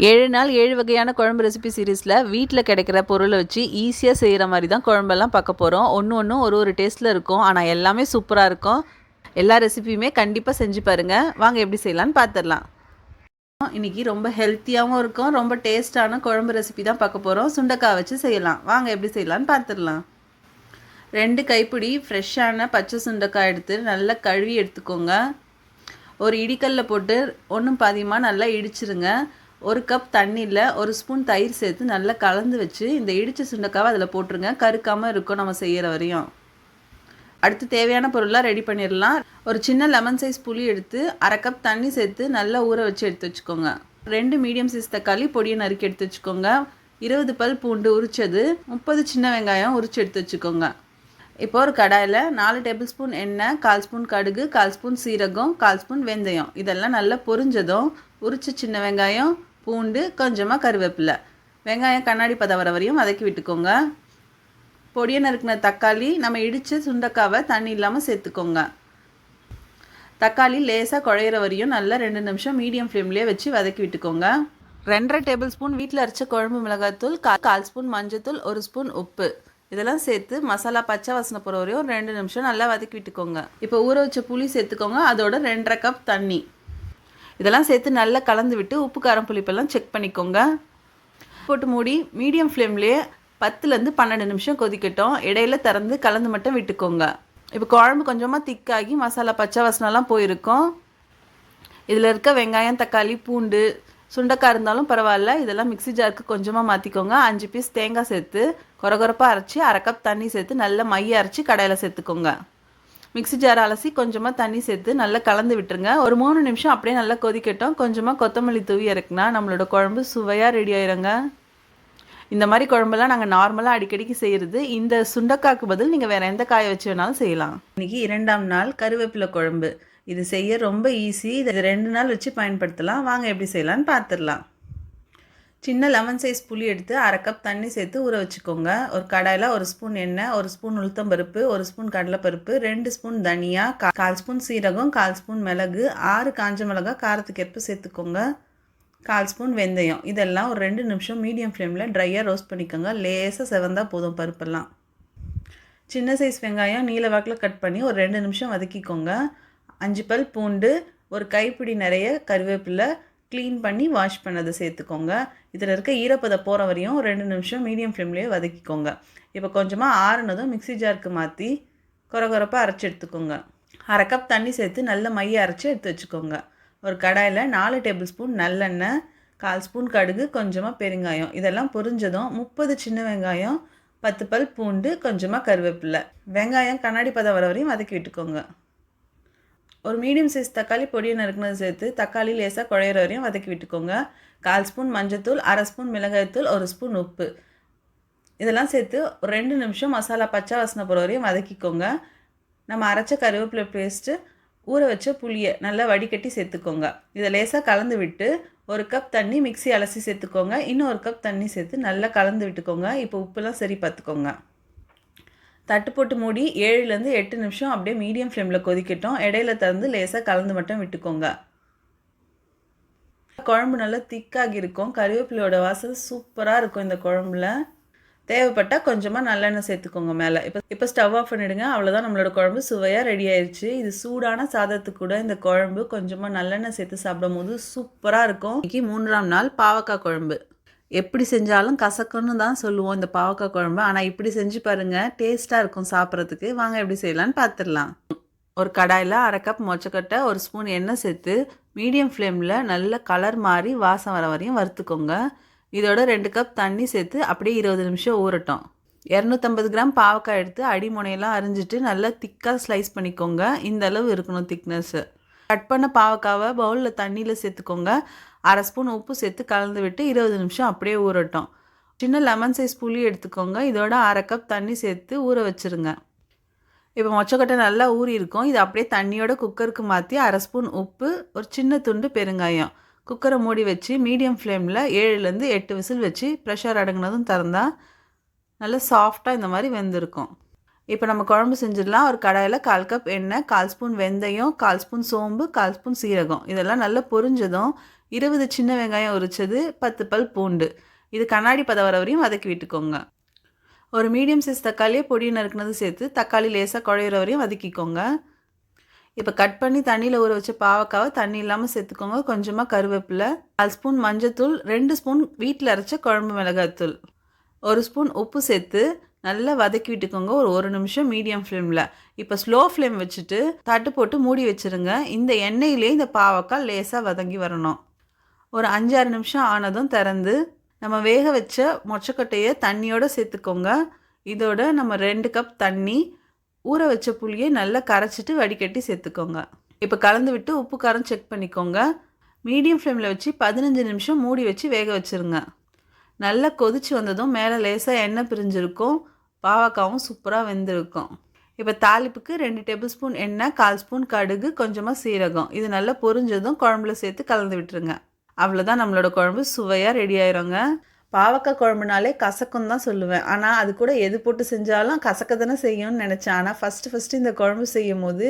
ஏழு நாள் ஏழு வகையான குழம்பு ரெசிபி சீரீஸில் வீட்டில் கிடைக்கிற பொருளை வச்சு ஈஸியாக செய்கிற மாதிரி தான் குழம்பெல்லாம் பார்க்க போகிறோம் ஒன்று ஒன்றும் ஒரு ஒரு டேஸ்ட்டில் இருக்கும். ஆனால் எல்லாமே சூப்பராக இருக்கும். எல்லா ரெசிபியுமே கண்டிப்பாக செஞ்சு பாருங்கள் வாங்க எப்படி செய்யலான்னு பார்த்துடலாம் இன்றைக்கி ரொம்ப ஹெல்த்தியாகவும் இருக்கும். ரொம்ப டேஸ்ட்டான குழம்பு ரெசிபி தான் பார்க்க போகிறோம் சுண்டைக்காய் வச்சு செய்யலாம். வாங்க எப்படி செய்யலான்னு பார்த்துடலாம் ரெண்டு கைப்பிடி ஃப்ரெஷ்ஷான பச்சை சுண்டைக்காய் எடுத்து நல்லா கழுவி எடுத்துக்கோங்க. ஒரு இடிக்கல்ல போட்டு ஒன்றும் பாதியமாக நல்லா இடிச்சிருங்க. ஒரு கப் தண்ணியில் ஒரு ஸ்பூன் தயிர் சேர்த்து நல்லா கலந்து வச்சு இந்த இடித்த சுண்டைக்காவை அதில் போட்டுருங்க. கருக்காமல் இருக்கும் நம்ம செய்கிற வரையும். அடுத்து தேவையான பொருள்லாம் ரெடி பண்ணிடலாம் ஒரு சின்ன லெமன் சைஸ் புளி எடுத்து அரை கப் தண்ணி சேர்த்து நல்லா ஊற வச்சு எடுத்து வச்சுக்கோங்க. ரெண்டு மீடியம் சைஸ் தக்காளி பொடியை நறுக்கி எடுத்து வச்சுக்கோங்க. இருபது பல் பூண்டு உரிச்சது முப்பது சின்ன வெங்காயம் உரிச்சு எடுத்து வச்சுக்கோங்க. இப்போ ஒரு கடாயில் நாலு டேபிள் ஸ்பூன் எண்ணெய் கால் ஸ்பூன் கடுகு கால் ஸ்பூன் சீரகம் கால் ஸ்பூன் வெந்தயம். இதெல்லாம் நல்லா பொரிஞ்சதும் உரிச்ச சின்ன வெங்காயம் பூண்டு கொஞ்சமாக கருவேப்பிலை. வெங்காயம் கண்ணாடி பதம் வர வரையும் வதக்கி விட்டுக்கோங்க. பொடியை நறுக்கின தக்காளி நம்ம இடித்து சுண்டக்காவை தண்ணி இல்லாமல் சேர்த்துக்கோங்க. தக்காளி லேசாக குழையிற வரையும் நல்லா ரெண்டு நிமிஷம் மீடியம் ஃப்ளேம்லேயே வச்சு வதக்கி விட்டுக்கோங்க. ரெண்டரை டேபிள் ஸ்பூன் வீட்டில் அரைச்ச குழம்பு மிளகாத்தூள் கா கால் ஸ்பூன் மஞ்சத்தூள் ஒரு ஸ்பூன் உப்பு. இதெல்லாம் சேர்த்து மசாலா பச்சை வாசனை போகிற வரையும் ரெண்டு நிமிஷம் நல்லா வதக்கி விட்டுக்கோங்க. இப்போ ஊற வச்ச புளி சேர்த்துக்கோங்க. அதோட ரெண்டரை கப் தண்ணி. இதெல்லாம் சேர்த்து நல்லா கலந்து விட்டு உப்பு காரம் புளிப்பெல்லாம் செக் பண்ணிக்கோங்க. போட்டு மூடி மீடியம் ஃப்ளேம்லேயே பத்துலேருந்து பன்னெண்டு நிமிஷம் கொதிக்கட்டும். இடையில திறந்து கலந்து மட்டும் விட்டுக்கோங்க. இப்போ குழம்பு கொஞ்சமாக திக்காகி மசாலா பச்சை வாசனைலாம் போயிருக்கும். இதில் இருக்க வெங்காயம் தக்காளி பூண்டு சுண்டக்காய் இருந்தாலும் பரவாயில்ல. இதெல்லாம் மிக்ஸி ஜாருக்கு கொஞ்சமாக மாற்றிக்கோங்க அஞ்சு பீஸ் தேங்காய் சேர்த்து கொரகொரப்பாக அரைச்சி அரை கப் தண்ணி சேர்த்து நல்லா மைய அரைச்சி கடையில் சேர்த்துக்கோங்க. மிக்ஸி ஜார் அலசி கொஞ்சமாக தண்ணி சேர்த்து நல்லா கலந்து விட்டுருங்க. ஒரு மூணு நிமிஷம் அப்படியே நல்லா கொதிக்கட்டும். கொஞ்சமாக கொத்தமல்லி தூவி இறக்குனா நம்மளோட குழம்பு சுவையாக ரெடி ஆயிருங்க. இந்த மாதிரி குழம்பெல்லாம் நாங்கள் நார்மலாக அடிக்கடிக்கு செய்கிறது இந்த சுண்டக்காய்க்கு பதில் நீங்கள் வேறு எந்த காயை வச்சு வேணாலும் செய்யலாம். இன்றைக்கி இரண்டாம் நாள் கருவேப்பிலை குழம்பு. இது செய்ய ரொம்ப ஈஸி இதை ரெண்டு நாள் வச்சு பயன்படுத்தலாம். வாங்க எப்படி செய்யலான்னு பார்த்துடலாம். சின்ன லெமன் சைஸ் புளி எடுத்து அரை கப் தண்ணி சேர்த்து ஊற வச்சுக்கோங்க. ஒரு கடாயில் ஒரு ஸ்பூன் எண்ணெய் ஒரு ஸ்பூன் உளுத்தம்பருப்பு ஒரு ஸ்பூன் கடலைப்பருப்பு ரெண்டு ஸ்பூன் தனியா கால் ஸ்பூன் சீரகம் கால் ஸ்பூன் மிளகு ஆறு காஞ்ச மிளகா காரத்துக்கேற்ப சேர்த்துக்கோங்க. கால் ஸ்பூன் வெந்தயம். இதெல்லாம் ஒரு ரெண்டு நிமிஷம் மீடியம் ஃப்ளேமில் ட்ரையாக ரோஸ்ட் பண்ணிக்கோங்க. லேசாக செவந்தா போதும் பருப்பெல்லாம். சின்ன சைஸ் வெங்காயம் நீல வாக்கில் கட் பண்ணி ஒரு ரெண்டு நிமிஷம் வதக்கிக்கோங்க. அஞ்சு பல் பூண்டு ஒரு கைப்பிடி நிறைய கருவேப்பிலை க்ளீன் பண்ணி வாஷ் பண்ணதை சேர்த்துக்கோங்க. இதில் இருக்க ஈரப்பதம் போகிற வரையும் ரெண்டு நிமிஷம் மீடியம் ஃப்ளேம்லேயே வதக்கிக்கோங்க. இப்போ கொஞ்சமாக ஆறுனதும் மிக்ஸி ஜாருக்கு மாற்றி குறகுறப்பாக அரைச்சி எடுத்துக்கோங்க. அரை கப் தண்ணி சேர்த்து நல்ல மைய அரைச்சி எடுத்து வச்சுக்கோங்க. ஒரு கடாயில் நாலு டேபிள் ஸ்பூன் நல்லெண்ணெய் கால் ஸ்பூன் கடுகு கொஞ்சமாக பெருங்காயம். இதெல்லாம் பொரிஞ்சதும் முப்பது சின்ன வெங்காயம் பத்து பல் பூண்டு கொஞ்சமாக கருவேப்பிலை. வெங்காயம் கண்ணாடி பதம் வர வரையும் வதக்கி விட்டுக்கோங்க. ஒரு மீடியம் சைஸ் தக்காளி பொடியை நறுக்குனது சேர்த்து தக்காளி லேசாக குழையிற வரையும் வதக்கி விட்டுக்கோங்க. கால் ஸ்பூன் மஞ்சத்தூள் அரை ஸ்பூன் மிளகாய்த்தூள் ஒரு ஸ்பூன் உப்பு. இதெல்லாம் சேர்த்து ஒரு ரெண்டு நிமிஷம் மசாலா பச்சை வாசனை போகிற வரையும் வதக்கிக்கோங்க. நம்ம அரைச்ச கருவேப்பிலை பேஸ்ட்டு ஊற வச்ச புளியை நல்லா வடிகட்டி சேர்த்துக்கோங்க. இதை லேசாக கலந்து விட்டு ஒரு கப் தண்ணி மிக்ஸி அலசி சேர்த்துக்கோங்க. இன்னும் ஒரு கப் தண்ணி சேர்த்து நல்லா கலந்து விட்டுக்கோங்க. இப்போ உப்புலாம் சரி பார்த்துக்கோங்க. தட்டு போட்டு மூடி ஏழுலேருந்து எட்டு நிமிஷம் அப்படியே மீடியம் ஃப்ளேமில் கொதிக்கட்டும். இடையில திறந்து லேசாக கலந்து மட்டும் விட்டுக்கோங்க. குழம்பு நல்லா திக்காகி இருக்கும். கருவேப்பிலையோட வாசல் சூப்பராக இருக்கும் இந்த குழம்புல. தேவைப்பட்டால் கொஞ்சமாக நல்லெண்ணெய் சேர்த்துக்கோங்க மேலே. இப்போ இப்போ ஸ்டவ் ஆஃப் பண்ணிவிடுங்க அவ்வளோதான் நம்மளோட குழம்பு சுவையாக ரெடி ஆயிடுச்சு இது சூடான சாதத்துக்கு கூட இந்த குழம்பு கொஞ்சமாக நல்லெண்ணெய் சேர்த்து சாப்பிடும் போது சூப்பராக இருக்கும். இன்றைக்கி மூன்றாம் நாள் பாவக்காய் குழம்பு. எப்படி செஞ்சாலும் கசக்குன்னு தான் சொல்லுவோம் இந்த பாவக்காய் குழம்பு. ஆனால் இப்படி செஞ்சு பாருங்கள் டேஸ்ட்டாக இருக்கும் சாப்பிட்றதுக்கு. வாங்க எப்படி செய்யலான்னு பார்த்துடலாம் ஒரு கடாயில் அரை கப் மொச்சக்கட்டை ஒரு ஸ்பூன் எண்ணெய் சேர்த்து மீடியம் ஃப்ளேமில் நல்ல கலர் மாறி வாசம் வர வரையும் வறுத்துக்கோங்க. இதோட ரெண்டு கப் தண்ணி சேர்த்து அப்படியே இருபது நிமிஷம் ஊறட்டும். இரநூத்தம்பது கிராம் பாவக்காய் எடுத்து அடிமுனையெல்லாம் அரிஞ்சிட்டு நல்லா திக்காக ஸ்லைஸ் பண்ணிக்கோங்க. இந்த அளவு இருக்கணும் திக்னஸ்ஸு கட் பண்ண பாவக்காவை பவுலில் தண்ணியில் சேர்த்துக்கோங்க. அரை ஸ்பூன் உப்பு சேர்த்து கலந்து விட்டு இருபது நிமிஷம் அப்படியே ஊறட்டும். சின்ன லெமன் சைஸ் புளி எடுத்துக்கோங்க. இதோட அரை கப் தண்ணி சேர்த்து ஊற வச்சுருங்க. இப்போ மொச்சக்கொட்டை நல்லா ஊறி இருக்கும். இது அப்படியே தண்ணியோட குக்கருக்கு மாற்றி அரை ஸ்பூன் உப்பு ஒரு சின்ன துண்டு பெருங்காயம். குக்கரை மூடி வச்சு மீடியம் ஃப்ளேமில் ஏழுலேருந்து எட்டு விசில் வச்சு ப்ரெஷர் அடங்கினதும் திறந்தால் நல்லா சாஃப்டாக இந்த மாதிரி வெந்திருக்கும். இப்போ நம்ம குழம்பு செஞ்சிடலாம். ஒரு கடாயில் கால் கப் எண்ணெய் கால் ஸ்பூன் வெந்தயம் கால் ஸ்பூன் சோம்பு கால் ஸ்பூன் சீரகம். இதெல்லாம் நல்லா பொரிஞ்சதும் இருபது சின்ன வெங்காயம் உரிச்சது பத்து பல் பூண்டு. இது கண்ணாடி பதம் வர வரையும் வதக்கி விட்டுக்கோங்க. ஒரு மீடியம் சைஸ் தக்காளியை பொடி நறுக்குனது சேர்த்து தக்காளி லேசாக குழையிற வரையும் வதக்கிக்கோங்க. இப்போ கட் பண்ணி தண்ணியில் ஊற வச்ச பாவக்காவை தண்ணி இல்லாமல் சேர்த்துக்கோங்க. கொஞ்சமாக கருவேப்பிலை கால் ஸ்பூன் மஞ்சத்தூள் ரெண்டு ஸ்பூன் வீட்டில் அரைச்ச குழம்பு மிளகாத்தூள் ஒரு ஸ்பூன் உப்பு சேர்த்து நல்லா வதக்கி விட்டுக்கோங்க. ஒரு ஒரு நிமிஷம் மீடியம் ஃப்ளேமில் இப்போ ஸ்லோ ஃப்ளேம் வச்சுட்டு தட்டு போட்டு மூடி வச்சுருங்க. இந்த எண்ணெயிலே இந்த பாவக்காய் லேசாக வதங்கி வரணும். ஒரு அஞ்சாறு நிமிஷம் ஆனதும் திறந்து நம்ம வேக வச்ச மொச்சக்கொட்டையை தண்ணியோடு சேர்த்துக்கோங்க. இதோட நம்ம ரெண்டு கப் தண்ணி ஊற வச்ச புளியை நல்லா கரைச்சிட்டு வடிகட்டி சேர்த்துக்கோங்க. இப்போ கலந்து விட்டு உப்பு காரம் செக் பண்ணிக்கோங்க. மீடியம் ஃப்ளேமில் வச்சு பதினஞ்சு நிமிஷம் மூடி வச்சு வேக வச்சுருங்க. நல்லா கொதிச்சு வந்ததும் மேலே லேசாக எண்ணெய் பிரிஞ்சிருக்கும். பாவக்காவும் சூப்பராக வெந்திருக்கும். இப்போ தாளிப்புக்கு ரெண்டு டேபிள் ஸ்பூன் எண்ணெய் கால் ஸ்பூன் கடுகு கொஞ்சமாக சீரகம். இது நல்லா பொரிஞ்சதும் குழம்புல சேர்த்து கலந்து விட்டுருங்க. அவ்வளோதான் நம்மளோட குழம்பு சுவையாக ரெடி ஆயிருங்க. பாவக்காய் குழம்புனாலே கசக்கும் தான் சொல்லுவேன். ஆனால் அது கூட எது போட்டு செஞ்சாலும் கசக்க தானே செய்யும்னு நினச்சேன். ஆனால் ஃபஸ்ட்டு ஃபஸ்ட்டு இந்த குழம்பு செய்யும் போது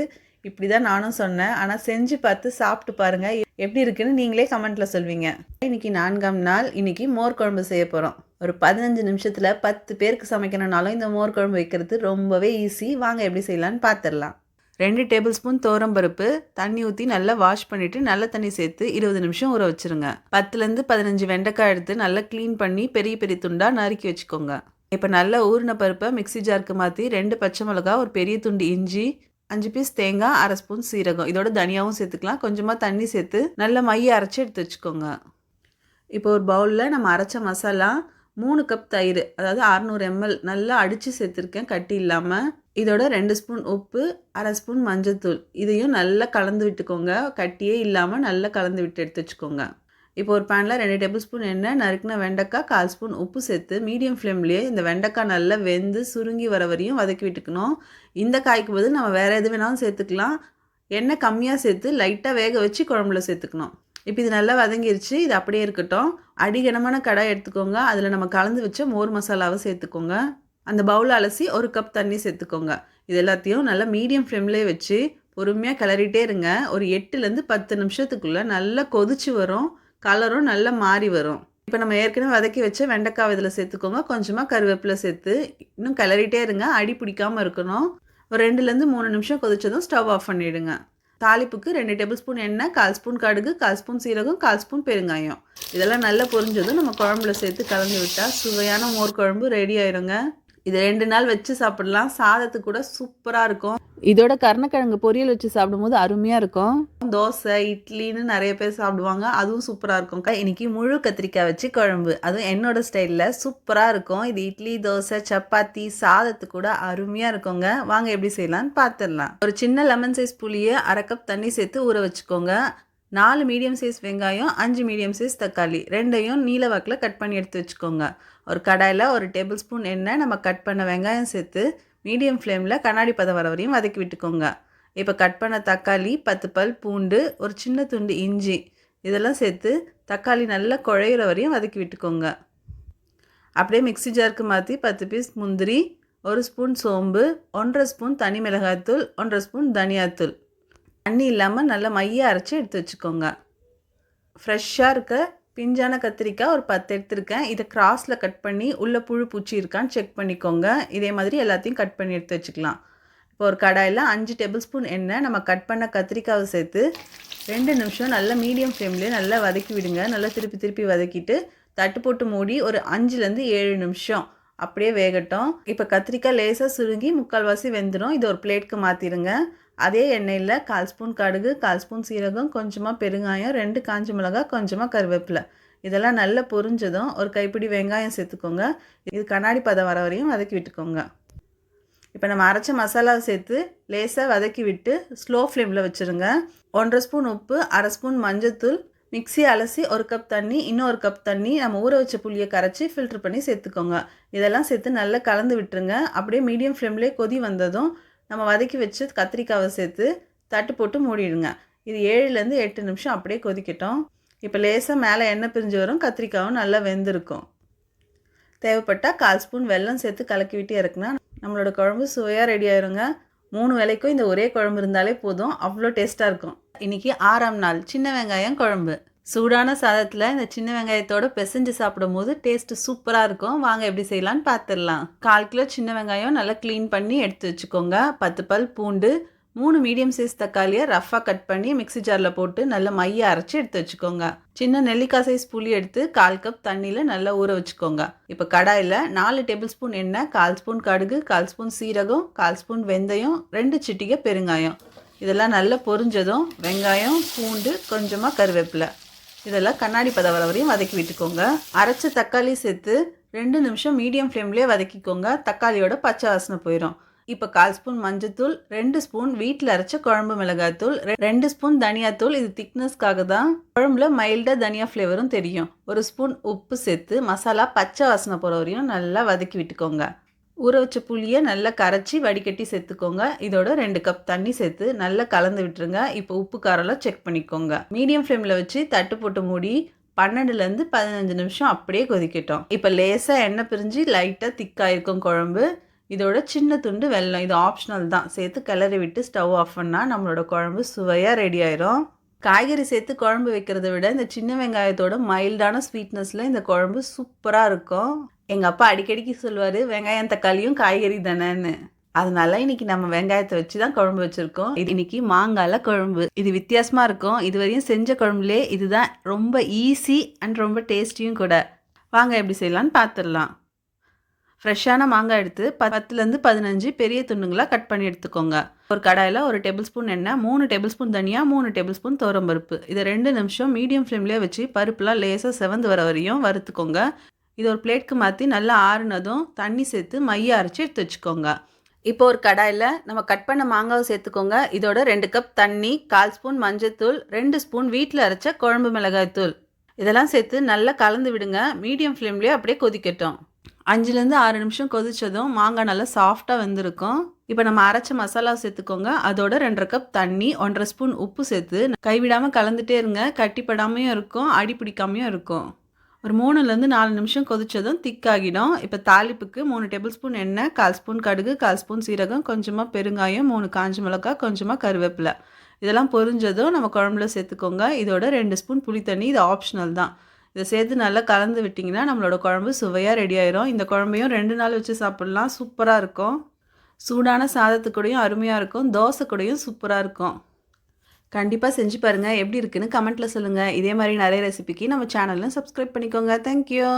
இப்படி தான் நானும் சொன்னேன். ஆனால் செஞ்சு பார்த்து சாப்பிட்டு பாருங்கள் எப்படி இருக்குன்னு நீங்களே கமெண்ட்டில் சொல்வீங்க. இன்னைக்கு நான்காம் நாள். இன்றைக்கி மோர் குழம்பு செய்ய போகிறோம் ஒரு பதினஞ்சு நிமிஷத்தில் பத்து பேருக்கு சமைக்கணுன்னாலும் இந்த மோர் குழம்பு வைக்கிறது ரொம்பவே ஈஸி வாங்க எப்படி செய்யலான்னு பார்த்துடலாம் ரெண்டு டேபிள் ஸ்பூன் பருப்பு தண்ணி ஊற்றி நல்லா வாஷ் பண்ணிவிட்டு நல்ல தண்ணி சேர்த்து இருபது நிமிஷம் ஊற வச்சுருங்க. பத்துலேருந்து பதினஞ்சு வெண்டைக்காய் எடுத்து நல்லா க்ளீன் பண்ணி பெரிய பெரிய துண்டாக நறுக்கி வச்சுக்கோங்க. இப்போ நல்லா ஊறின பருப்பை மிக்ஸி ஜாருக்கு மாற்றி ரெண்டு பச்சை மிளகா ஒரு பெரிய துண்டு இஞ்சி அஞ்சு பீஸ் தேங்காய் அரை ஸ்பூன் சீரகம். இதோட தனியாகவும் சேர்த்துக்கலாம். கொஞ்சமாக தண்ணி சேர்த்து நல்லா மைய அரைச்சி எடுத்து வச்சுக்கோங்க. இப்போ ஒரு பவுலில் நம்ம அரைச்ச மசாலா மூணு கப் தயிர் அதாவது அறநூறு எம்எல் நல்லா அடித்து சேர்த்துருக்கேன் கட்டி இல்லாமல் இதோட ரெண்டு ஸ்பூன் உப்பு அரை ஸ்பூன் மஞ்சத்தூள் இதையும் நல்லா கலந்து விட்டுக்கோங்க. கட்டியே இல்லாமல் நல்லா கலந்து விட்டு எடுத்து வச்சுக்கோங்க. இப்போ ஒரு பேனில் ரெண்டு டேபிள் ஸ்பூன் எண்ணெய் நறுக்கின வெண்டைக்காய் கால் ஸ்பூன் உப்பு சேர்த்து மீடியம் ஃப்ளேம்லேயே இந்த வெண்டைக்காய் நல்லா வெந்து சுருங்கி வர வரையும் வதக்கி விட்டுக்கணும். இந்த காய்க்கு பதில் நம்ம வேறு எது வேணாலும் சேர்த்துக்கலாம். எண்ணெய் கம்மியாக சேர்த்து லைட்டாக வேக வச்சு குழம்புல சேர்த்துக்கணும். இப்போ இது நல்லா வதங்கிருச்சு இது அப்படியே இருக்கட்டும். அடிகனமான கடாய் எடுத்துக்கோங்க. அதில் நம்ம கலந்து வச்ச மோர் மசாலாவை சேர்த்துக்கோங்க. அந்த பவுல் அலசி ஒரு கப் தண்ணி சேர்த்துக்கோங்க. இது எல்லாத்தையும் நல்லா மீடியம் ஃப்ளேம்லேயே வச்சு பொறுமையாக கிளறிட்டே இருங்க. ஒரு எட்டுலேருந்து பத்து நிமிஷத்துக்குள்ளே நல்லா கொதிச்சு வரும். கலரும் நல்லா மாறி வரும். இப்போ நம்ம ஏற்கனவே வதக்கி வச்ச வெண்டைக்காய் இதில் சேர்த்துக்கோங்க. கொஞ்சமாக கருவேப்பிலை சேர்த்து இன்னும் கிளறிட்டே இருங்க. அடி பிடிக்காமல் இருக்கணும். ஒரு ரெண்டுலேருந்து மூணு நிமிஷம் கொதிச்சதும் ஸ்டவ் ஆஃப் பண்ணிவிடுங்க தாளிப்புக்கு ரெண்டு டேபிள் ஸ்பூன் எண்ணெய் கால் ஸ்பூன் கடுகு கால் ஸ்பூன் சீரகம் கால் ஸ்பூன் பெருங்காயம். இதெல்லாம் நல்லா பொரிஞ்சதும் நம்ம குழம்புல சேர்த்து கலந்து விட்டால் சுவையான மோர் குழம்பு ரெடி ஆயிருங்க. இது ரெண்டு நாள் வச்சு சாப்பிடலாம். சாதத்துக்கு கூட சூப்பராக இருக்கும். இதோட கருணக்கிழங்கு பொரியல் வச்சு சாப்பிடும்போது அருமையாக இருக்கும். தோசை இட்லின்னு நிறைய பேர் சாப்பிடுவாங்க. அதுவும் சூப்பராக இருக்கும். இன்னைக்கு முழு கத்திரிக்காய் வச்சு குழம்பு. அதுவும் என்னோட ஸ்டைலில் சூப்பராக இருக்கும். இது இட்லி தோசை சப்பாத்தி சாதத்துக்கு கூட அருமையாக இருக்குங்க. வாங்க எப்படி செய்யலாம்னு பார்த்துடலாம் ஒரு சின்ன லெமன் சைஸ் புளியை அரை கப் தண்ணி சேர்த்து ஊற வச்சுக்கோங்க. நாலு மீடியம் சைஸ் வெங்காயம் அஞ்சு மீடியம் சைஸ் தக்காளி. ரெண்டையும் நீல வாக்கில் கட் பண்ணி எடுத்து வச்சுக்கோங்க. ஒரு கடாயில் ஒரு டேபிள் ஸ்பூன் எண்ணெய் நம்ம கட் பண்ண வெங்காயம் சேர்த்து மீடியம் ஃப்ளேமில் கண்ணாடி பதம் வர வரையும் வதக்கி விட்டுக்கோங்க. இப்போ கட் பண்ண தக்காளி பத்து பல் பூண்டு ஒரு சின்ன துண்டு இஞ்சி இதெல்லாம் சேர்த்து தக்காளி நல்லா குழையிற வரையும் வதக்கி விட்டுக்கோங்க. அப்படியே மிக்சி ஜாருக்கு மாற்றி பத்து பீஸ் முந்திரி ஒரு ஸ்பூன் சோம்பு ஒன்றரை ஸ்பூன் தனி மிளகாய்த்தூள் ஒன்றரை ஸ்பூன் தனியாத்தூள். தண்ணி இல்லாமல் நல்லா மைய அரைச்சி எடுத்து வச்சுக்கோங்க. ஃப்ரெஷ்ஷாக இருக்க பிஞ்சான கத்திரிக்காய் ஒரு பத்து எடுத்திருக்கேன். இதை கிராஸில் கட் பண்ணி உள்ளே புழு பூச்சி இருக்கான்னு செக் பண்ணிக்கோங்க. இதே மாதிரி எல்லாத்தையும் கட் பண்ணி எடுத்து வச்சுக்கலாம். இப்போ ஒரு கடாயில் அஞ்சு டேபிள் ஸ்பூன் எண்ணெய் நம்ம கட் பண்ண கத்திரிக்காவை சேர்த்து ரெண்டு நிமிஷம் நல்லா மீடியம் ஃப்ளேம்லேயே நல்லா வதக்கி விடுங்க. நல்லா திருப்பி திருப்பி வதக்கிட்டு தட்டு போட்டு மூடி ஒரு அஞ்சுலேருந்து ஏழு நிமிஷம் அப்படியே வேகட்டும். இப்போ கத்திரிக்காய் லேசாக சுருங்கி முக்கால்வாசி வெந்துடும் இது ஒரு பிளேட்க்கு மாற்றிடுங்க அதே எண்ணெயில் கால் ஸ்பூன் கடுகு கால் ஸ்பூன் சீரகம் கொஞ்சமாக பெருங்காயம் ரெண்டு காஞ்ச மிளகாய் கொஞ்சமாக கருவேப்பிலை. இதெல்லாம் நல்லா பொரிஞ்சதும் ஒரு கைப்பிடி வெங்காயம் சேர்த்துக்கோங்க. இது கண்ணாடி பதம் வர வரையும் வதக்கி விட்டுக்கோங்க. இப்போ நம்ம அரைச்ச மசாலாவை சேர்த்து லேசாக வதக்கி விட்டு ஸ்லோ ஃப்ளேமில் வச்சுருங்க. ஒன்றரை ஸ்பூன் உப்பு அரை ஸ்பூன் மஞ்சத்தூள் மிக்சி அலசி ஒரு கப் தண்ணி இன்னும் ஒரு கப் தண்ணி நம்ம ஊற வச்ச புளியை கரைச்சி ஃபில்ட்ரு பண்ணி சேர்த்துக்கோங்க. இதெல்லாம் சேர்த்து நல்லா கலந்து விட்டுருங்க. அப்படியே மீடியம் ஃப்ளேம்லேயே கொதி வந்ததும் நம்ம வதக்கி வச்சு கத்திரிக்காவை சேர்த்து தட்டு போட்டு மூடிடுங்க. இது ஏழுலேருந்து எட்டு நிமிஷம் அப்படியே கொதிக்கட்டும். இப்போ லேசாக மேலே எண்ணெய் பிரிஞ்சு வரும். கத்திரிக்காவும் நல்லா வெந்திருக்கும். தேவைப்பட்டால் கால் ஸ்பூன் வெல்லம் சேர்த்து கலக்கி விட்டு இறக்குனா நம்மளோட குழம்பு சுவையாக ரெடி ஆயிருங்க. மூணு வேலைக்கும் இந்த ஒரே குழம்பு இருந்தாலே போதும். அவ்வளோ டேஸ்ட்டாக இருக்கும். இன்றைக்கி ஆறாம் நாள். சின்ன வெங்காயம் குழம்பு. சூடான சாதத்தில் இந்த சின்ன வெங்காயத்தோட பிசைஞ்சு சாப்பிடும்போது டேஸ்ட்டு சூப்பராக இருக்கும். வாங்க எப்படி செய்யலான்னு பார்த்துடலாம் கால் கிலோ சின்ன வெங்காயம் நல்லா க்ளீன் பண்ணி எடுத்து வச்சுக்கோங்க. பத்து பல் பூண்டு மூணு மீடியம் சைஸ் தக்காளியை ரஃப்பாக கட் பண்ணி மிக்ஸி ஜாரில் போட்டு நல்லா மைய அரைச்சி எடுத்து வச்சுக்கோங்க. சின்ன நெல்லிக்காய் சைஸ் புளி எடுத்து கால் கப் தண்ணியில் நல்லா ஊற வச்சுக்கோங்க. இப்போ கடாயில் நாலு டேபிள் ஸ்பூன் எண்ணெய் கால் ஸ்பூன் கடுகு கால் ஸ்பூன் சீரகம் கால் ஸ்பூன் வெந்தயம் ரெண்டு சிட்டிகை பெருங்காயம். இதெல்லாம் நல்லா பொரிஞ்சதும் வெங்காயம் பூண்டு கொஞ்சமாக கருவேப்பிலை. இதெல்லாம் கண்ணாடி பதம் வரையும் வதக்கி விட்டுக்கோங்க. அரைச்ச தக்காளி சேர்த்து ரெண்டு நிமிஷம் மீடியம் ஃப்ளேம்லேயே வதக்கிக்கோங்க. தக்காளியோட பச்சை வாசனை போயிடும் இப்போ கால் ஸ்பூன் மஞ்சத்தூள் ரெண்டு ஸ்பூன் வீட்டில் அரைச்ச குழம்பு மிளகாய்த்தூள் ரெ- ரெண்டு ஸ்பூன் தனியாத்தூள் இது திக்னஸ்க்காக தான் குழம்புல மைல்டாக தனியா ஃப்ளேவரும் தெரியும். ஒரு ஸ்பூன் உப்பு சேர்த்து மசாலா பச்சை வாசனை போகிற வரையும் நல்லா வதக்கி விட்டுக்கோங்க. ஊற வச்ச புளியை நல்லா கரைச்சி வடிகட்டி சேர்த்துக்கோங்க. இதோட ரெண்டு கப் தண்ணி சேர்த்து நல்லா கலந்து விட்டுருங்க. இப்போ உப்பு காரெல்லாம் செக் பண்ணிக்கோங்க. மீடியம் ஃப்ளேமில் வச்சு தட்டு போட்டு மூடி பன்னெண்டுலேருந்து பதினஞ்சு நிமிஷம் அப்படியே கொதிக்கட்டும். இப்போ லேசாக எண்ணெய் பிரிஞ்சு லைட்டாக திக்காயிருக்கும் குழம்பு. இதோட சின்ன துண்டு வெல்லம் இது ஆப்ஷனல் தான். சேர்த்து கிளறி விட்டு ஸ்டவ் ஆஃப் பண்ணால் நம்மளோட குழம்பு சுவையாக ரெடி ஆயிரும். காய்கறி சேர்த்து குழம்பு வைக்கிறத விட இந்த சின்ன வெங்காயத்தோட மைல்டான ஸ்வீட்னஸில் இந்த குழம்பு சூப்பராக இருக்கும். எங்கள் அப்பா அடிக்கடிக்கு சொல்லுவார் வெங்காயம் தக்காளியும் காய்கறி தானேன்னு. அதனால இன்னைக்கு நம்ம வெங்காயத்தை வச்சு தான் குழம்பு வச்சுருக்கோம். இது இன்னைக்கு மாங்கால குழம்பு. இது வித்தியாசமாக இருக்கும். இதுவரையும் செஞ்ச குழம்புலே இதுதான் ரொம்ப ஈஸி அண்ட் ரொம்ப டேஸ்டியும் கூட. வாங்க எப்படி செய்யலான்னு பார்த்துடலாம் ஃப்ரெஷ்ஷான மாங்காய் எடுத்து பத்துலேருந்து பதினஞ்சு பெரிய துண்டுங்களாக கட் பண்ணி எடுத்துக்கோங்க. ஒரு கடாயில் ஒரு டேபிள் ஸ்பூன் எண்ணெய் மூணு டேபிள் ஸ்பூன் தனியாக மூணு டேபிள் ஸ்பூன் பருப்பு. இதை ரெண்டு நிமிஷம் மீடியம் ஃப்ளேம்லேயே வச்சு பருப்புலாம் லேசாக செவந்து வர வரையும் வறுத்துக்கோங்க. இது ஒரு பிளேட்க்கு மாற்றி நல்லா ஆறுனதும் தண்ணி சேர்த்து மைய அரைச்சி எடுத்து வச்சுக்கோங்க. இப்போ ஒரு கடாயில் நம்ம கட் பண்ண மாங்காவை சேர்த்துக்கோங்க. இதோட ரெண்டு கப் தண்ணி கால் ஸ்பூன் மஞ்சத்தூள் ரெண்டு ஸ்பூன் வீட்டில் அரைச்ச குழம்பு மிளகாய் தூள் இதெல்லாம் சேர்த்து நல்லா கலந்து விடுங்க. மீடியம் ஃப்ளேம்லேயே அப்படியே கொதிக்கட்டும். அஞ்சுலேருந்து ஆறு நிமிஷம் கொதித்ததும் மாங்காய் நல்லா சாஃப்டாக வெந்திருக்கும். இப்போ நம்ம அரைச்ச மசாலா சேர்த்துக்கோங்க. அதோட ரெண்டரை கப் தண்ணி ஒன்றரை ஸ்பூன் உப்பு சேர்த்து கைவிடாமல் கலந்துட்டே இருங்க. கட்டிப்படாமையும் இருக்கும் அடி பிடிக்காமையும் இருக்கும். ஒரு மூணுலேருந்து நாலு நிமிஷம் கொதித்ததும் திக்காகிடும். இப்போ தாளிப்புக்கு மூணு டேபிள் ஸ்பூன் எண்ணெய் கால் ஸ்பூன் கடுகு கால் ஸ்பூன் சீரகம் கொஞ்சமாக பெருங்காயம் மூணு காஞ்ச மிளகாய் கொஞ்சமாக கருவேப்பிலை. இதெல்லாம் பொரிஞ்சதும் நம்ம குழம்புல சேர்த்துக்கோங்க. இதோட ரெண்டு ஸ்பூன் புளி தண்ணி இது ஆப்ஷனல் தான். இதை சேர்த்து நல்லா கலந்து விட்டிங்கன்னா நம்மளோட குழம்பு சுவையாக ரெடி ஆயிரும். இந்த குழம்பையும் ரெண்டு நாள் வச்சு சாப்பிட்லாம். சூப்பராக இருக்கும். சூடான சாதத்துக்கூடையும் அருமையாக இருக்கும். தோசை கூடயும் சூப்பராக இருக்கும். கண்டிப்பாக செஞ்சு பாருங்கள் எப்படி இருக்குன்னு கமெண்ட்டில் சொல்லுங்கள் இதே மாதிரி நிறைய ரெசிபிக்கு நம்ம சேனலில் சப்ஸ்கிரைப் பண்ணிக்கோங்க. தேங்க்யூ